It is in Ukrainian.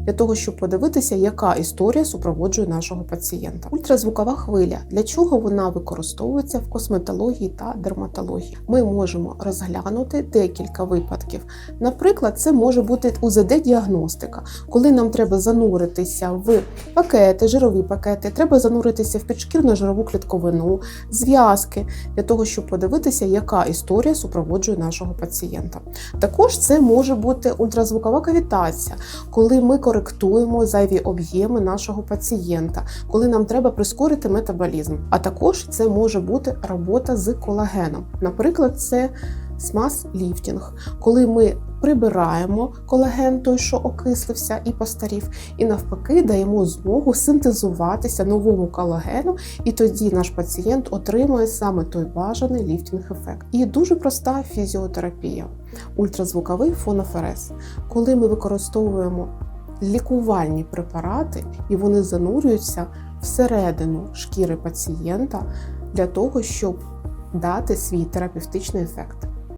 для того, щоб подивитися, яка історія супроводжує нашого пацієнта. Ультразвукова хвиля для чого вона використовується в косметології та дерматології. Ми можемо розглянути декілька випадків. Наприклад, це може бути УЗД-діагностика, коли нам треба зануритися в пакети, жирові пакети, треба зануритися в підшкірну жирову клітковину, зв'язки для того, щоб подивитися, яка історія супроводжує нашого пацієнта. Також це може бути ультразвукова кавітація, коли ми коректуємо зайві об'єми нашого пацієнта, коли нам треба прискорити метаболізм. А також це може бути робота з колагеном. Наприклад, це смаз-ліфтінг, коли ми прибираємо колаген, той, що окислився і постарів, і навпаки даємо змогу синтезуватися новому колагену, і тоді наш пацієнт отримує саме той бажаний ліфтінг-ефект. І дуже проста фізіотерапія, ультразвуковий фоноферез, коли ми використовуємо лікувальні препарати, і вони занурюються всередину шкіри пацієнта для того, щоб дати свій терапевтичний ефект.